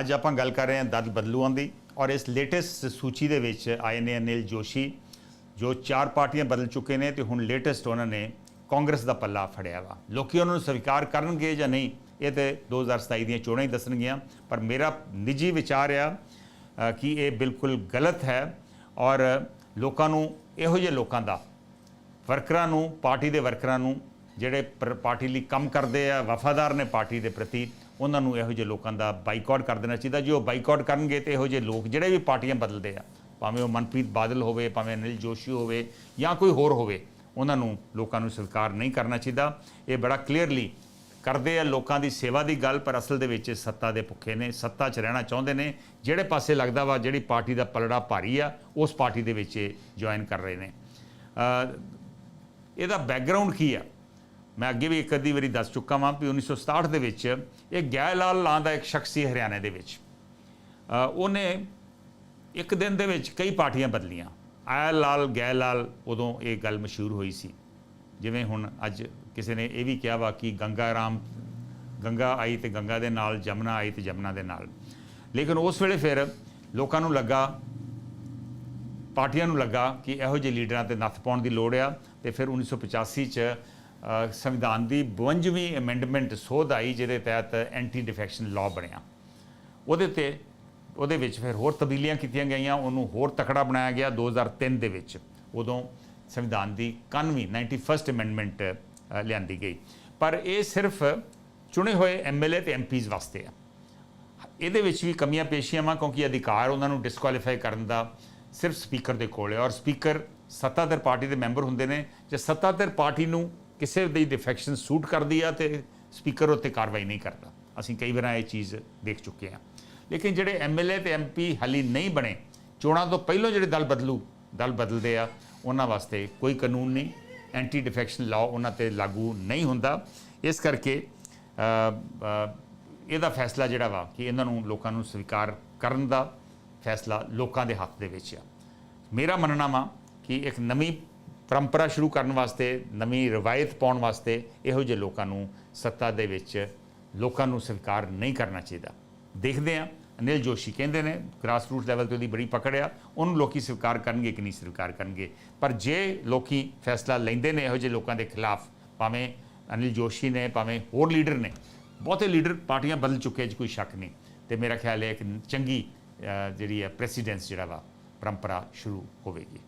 ਅੱਜ ਆਪਾਂ ਗੱਲ ਕਰ ਰਹੇ ਹਾਂ ਦਲ ਬਦਲੂਆਂ ਦੀ ਔਰ ਇਸ ਲੇਟੈਸਟ ਸੂਚੀ ਦੇ ਵਿੱਚ ਆਏ ਨੇ ਅਨਿਲ ਜੋਸ਼ੀ, ਜੋ ਚਾਰ ਪਾਰਟੀਆਂ ਬਦਲ ਚੁੱਕੇ ਨੇ ਤੇ ਹੁਣ ਲੇਟੈਸਟ ਉਹਨਾਂ ਨੇ ਕਾਂਗਰਸ ਦਾ ਪੱਲਾ ਫੜਿਆ ਵਾ। ਲੋਕੀ ਉਹਨਾਂ ਨੂੰ ਸਵੀਕਾਰ ਕਰਨਗੇ ਜਾਂ ਨਹੀਂ, ਇਹ ਤੇ 2027 ਦੀਆਂ ਚੋਣਾਂ ਹੀ ਦੱਸਣਗੀਆਂ। ਪਰ ਮੇਰਾ ਨਿੱਜੀ ਵਿਚਾਰ ਆ ਕਿ ਇਹ ਬਿਲਕੁਲ ਗਲਤ ਹੈ ਔਰ ਲੋਕਾਂ ਨੂੰ ਇਹੋ ਜਿਹੇ ਲੋਕਾਂ ਦਾ, ਵਰਕਰਾਂ ਨੂੰ, ਪਾਰਟੀ ਦੇ ਵਰਕਰਾਂ ਨੂੰ, ਜਿਹੜੇ ਪਰ- ਪਾਰਟੀ ਲਈ ਕੰਮ ਕਰਦੇ ਆ, ਵਫਾਦਾਰ ਨੇ ਪਾਰਟੀ ਦੇ ਪ੍ਰਤੀ ਉਹਨਾਂ ਨੂੰ ਇਹੋ ਜਿਹੇ ਲੋਕਾਂ ਦਾ ਬਾਈਕਾਟ ਕਰ ਦੇਣਾ ਚਾਹੀਦਾ। ਜੇ ਉਹ ਬਾਈਕਾਟ ਕਰਨਗੇ ਤੇ ਇਹੋ ਜਿਹੇ ਲੋਕ ਜਿਹੜੇ ਵੀ ਪਾਰਟੀਆਂ ਬਦਲਦੇ ਆ, ਭਾਵੇਂ ਉਹ ਮਨਪ੍ਰੀਤ ਬਾਦਲ ਹੋਵੇ, ਭਾਵੇਂ ਅਨਿਲ ਜੋਸ਼ੀ ਹੋਵੇ ਜਾਂ ਕੋਈ ਹੋਰ ਹੋਵੇ, ਉਹਨਾਂ ਨੂੰ ਲੋਕਾਂ ਨੂੰ ਸਵੀਕਾਰ ਨਹੀਂ ਕਰਨਾ ਚਾਹੀਦਾ। ਇਹ ਬੜਾ ਕਲੀਅਰਲੀ ਕਰਦੇ ਆ, ਲੋਕਾਂ ਦੀ ਸੇਵਾ ਦੀ ਗੱਲ, ਪਰ ਅਸਲ ਦੇ ਵਿੱਚ ਸੱਤਾ ਦੇ ਭੁੱਖੇ ਨੇ, ਸੱਤਾ 'ਚ ਰਹਿਣਾ ਚਾਹੁੰਦੇ ਨੇ। ਜਿਹੜੇ ਪਾਸੇ ਲੱਗਦਾ ਵਾ, ਜਿਹੜੀ ਪਾਰਟੀ ਦਾ ਪਲੜਾ ਭਾਰੀ ਆ, ਉਸ ਪਾਰਟੀ ਦੇ ਵਿੱਚ ਜੁਆਇਨ ਕਰ ਰਹੇ ਨੇ। ਇਹਦਾ ਬੈਕਗ੍ਰਾਉਂਡ ਕੀ ਆ? ਮੈਂ ਅੱਗੇ ਵੀ ਇੱਕ ਅੱਧੀ ਵਾਰੀ ਦੱਸ ਚੁੱਕਾ ਵਾਂ ਵੀ 1967 ਦੇ ਵਿੱਚ ਇਹ ਗੈ ਲਾਲ ਨਾਂ ਦਾ ਇੱਕ ਸ਼ਖਸ ਸੀ ਹਰਿਆਣਾ ਦੇ ਵਿੱਚ ਉਹਨੇ ਇੱਕ ਦਿਨ ਦੇ ਵਿੱਚ ਕਈ ਪਾਰਟੀਆਂ ਬਦਲੀਆਂ। ਆਇਆ ਲਾਲ ਗੈ ਲਾਲ ਉਦੋਂ ਇਹ ਗੱਲ ਮਸ਼ਹੂਰ ਹੋਈ ਸੀ। ਜਿਵੇਂ ਹੁਣ ਅੱਜ ਕਿਸੇ ਨੇ ਇਹ ਵੀ ਕਿਹਾ ਵਾ ਕਿ ਗੰਗਾ ਰਾਮ, ਗੰਗਾ ਆਈ ਤੇ ਗੰਗਾ ਦੇ ਨਾਲ, ਜਮਨਾ ਆਈ ਤੇ ਜਮਨਾ ਦੇ ਨਾਲ। ਲੇਕਿਨ ਉਸ ਵੇਲੇ ਫਿਰ ਲੋਕਾਂ ਨੂੰ ਲੱਗਾ, ਪਾਰਟੀਆਂ ਨੂੰ ਲੱਗਾ ਕਿ ਇਹੋ ਜਿਹੇ ਲੀਡਰਾਂ ਤੇ ਨੱਥ ਪਾਉਣ ਦੀ ਲੋੜ ਆ ਤੇ ਫਿਰ 1985 ਚ ਸੰਵਿਧਾਨ ਦੀ 52ਵੀਂ ਅਮੈਂਡਮੈਂਟ ਸੋਧ ਆਈ, ਜਿਹਦੇ ਤਹਿਤ ਐਂਟੀ ਡਿਫੈਕਸ਼ਨ ਲਾਅ ਬਣਿਆ। ਉਹਦੇ ਤੇ, ਉਹਦੇ ਵਿੱਚ ਫਿਰ ਹੋਰ ਤਬਦੀਲੀਆਂ ਕੀਤੀਆਂ ਗਈਆਂ, ਉਹਨੂੰ ਹੋਰ ਤਕੜਾ ਬਣਾਇਆ ਗਿਆ 2003 ਦੇ ਵਿੱਚ। ਉਦੋਂ ਸੰਵਿਧਾਨ ਦੀ 91ਵੀਂ 91st ਅਮੈਂਡਮੈਂਟ ਲਿਆਂਦੀ ਗਈ। ਪਰ ਇਹ ਸਿਰਫ ਚੁਣੇ ਹੋਏ ਐਮਐਲਏ ਤੇ ਐਮਪੀਜ਼ ਵਾਸਤੇ ਆ। ਇਹਦੇ ਵਿੱਚ ਵੀ ਕਮੀਆਂ ਪੇਸ਼ੀਆਂ ਵਾ, ਕਿਉਂਕਿ ਅਧਿਕਾਰ ਉਹਨਾਂ ਨੂੰ ਡਿਸਕੁਆਲੀਫਾਈ ਕਰਨ ਦਾ ਸਿਰਫ ਸਪੀਕਰ ਦੇ ਕੋਲ ਹੈ ਔਰ ਸਪੀਕਰ ਸੱਤਾਧਰ ਪਾਰਟੀ ਦੇ ਮੈਂਬਰ ਹੁੰਦੇ ਨੇ। ਜੇ ਸੱਤਾਧਰ ਪਾਰਟੀ ਨੂੰ ਕਿਸੇ ਦੀ ਡਿਫੈਕਸ਼ਨ ਸੂਟ ਕਰਦੀ ਆ ਤੇ ਸਪੀਕਰ ਉੱਤੇ ਕਾਰਵਾਈ ਨਹੀਂ ਕਰਦਾ। ਅਸੀਂ ਕਈ ਵਾਰ ਇਹ ਚੀਜ਼ ਦੇਖ ਚੁੱਕੇ ਹਾਂ। ਲੇਕਿਨ ਜਿਹੜੇ ਐਮਐਲਏ ਤੇ ਐਮਪੀ ਹਾਲੀ ਨਹੀਂ ਬਣੇ, ਚੋਣਾਂ ਤੋਂ ਪਹਿਲਾਂ ਜਿਹੜੇ ਦਲ ਬਦਲੂ, ਦਲ ਬਦਲਦੇ ਆ, ਉਹਨਾਂ ਵਾਸਤੇ ਕੋਈ ਕਾਨੂੰਨ ਨਹੀਂ ਐਂਟੀ ਡਿਫੈਕਸ਼ਨ ਲਾਅ ਉਹਨਾਂ ਤੇ ਲਾਗੂ ਨਹੀਂ ਹੁੰਦਾ। ਇਸ ਕਰਕੇ ਇਹਦਾ ਫੈਸਲਾ ਜਿਹੜਾ ਵਾ ਕਿ ਇਹਨਾਂ ਨੂੰ ਲੋਕਾਂ ਨੂੰ ਸਵੀਕਾਰ ਕਰਨ ਦਾ ਫੈਸਲਾ ਲੋਕਾਂ ਦੇ ਹੱਥ ਦੇ ਵਿੱਚ ਆ। ਮੇਰਾ ਮੰਨਣਾ ਵਾ ਕਿ ਇੱਕ ਨਵੀਂ ਪਰੰਪਰਾ ਸ਼ੁਰੂ ਕਰਨ ਵਾਸਤੇ, ਨਵੀਂ ਰਵਾਇਤ ਪਾਉਣ ਵਾਸਤੇ ਇਹੋ ਜਿਹੇ ਲੋਕਾਂ ਨੂੰ ਸੱਤਾ ਦੇ ਵਿੱਚ ਲੋਕਾਂ ਨੂੰ ਸਵੀਕਾਰ ਨਹੀਂ ਕਰਨਾ ਚਾਹੀਦਾ। ਦੇਖਦੇ ਆ ਅਨਿਲ ਜੋਸ਼ੀ ਕਹਿੰਦੇ ਨੇ ਗ੍ਰਾਸ ਰੂਟ ਲੈਵਲ ਤੇ ਉਹਦੀ ਬੜੀ ਪਕੜ ਆ, ਉਹਨੂੰ ਲੋਕੀ ਸਵੀਕਾਰ ਕਰਨਗੇ ਕਿ ਨਹੀਂ ਸਵੀਕਾਰ ਕਰਨਗੇ। ਪਰ ਜੇ ਲੋਕੀ ਫੈਸਲਾ ਲੈਂਦੇ ਨੇ ਇਹੋ ਜਿਹੇ ਲੋਕਾਂ ਦੇ ਖਿਲਾਫ, ਭਾਵੇਂ ਅਨਿਲ ਜੋਸ਼ੀ ਨੇ, ਭਾਵੇਂ ਹੋਰ ਲੀਡਰ ਨੇ, ਬਹੁਤੇ ਲੀਡਰ ਪਾਰਟੀਆਂ ਬਦਲ ਚੁੱਕੇ ਚ ਕੋਈ ਸ਼ੱਕ ਨਹੀਂ। ਤੇ ਮੇਰਾ ਖਿਆਲ ਹੈ ਇੱਕ ਚੰਗੀ ਜਿਹੜੀ ਹੈ ਪ੍ਰੈਸੀਡੈਂਸ ਜਿਹੜਾ ਵਾ, ਪਰੰਪਰਾ ਸ਼ੁਰੂ ਹੋਵੇਗੀ।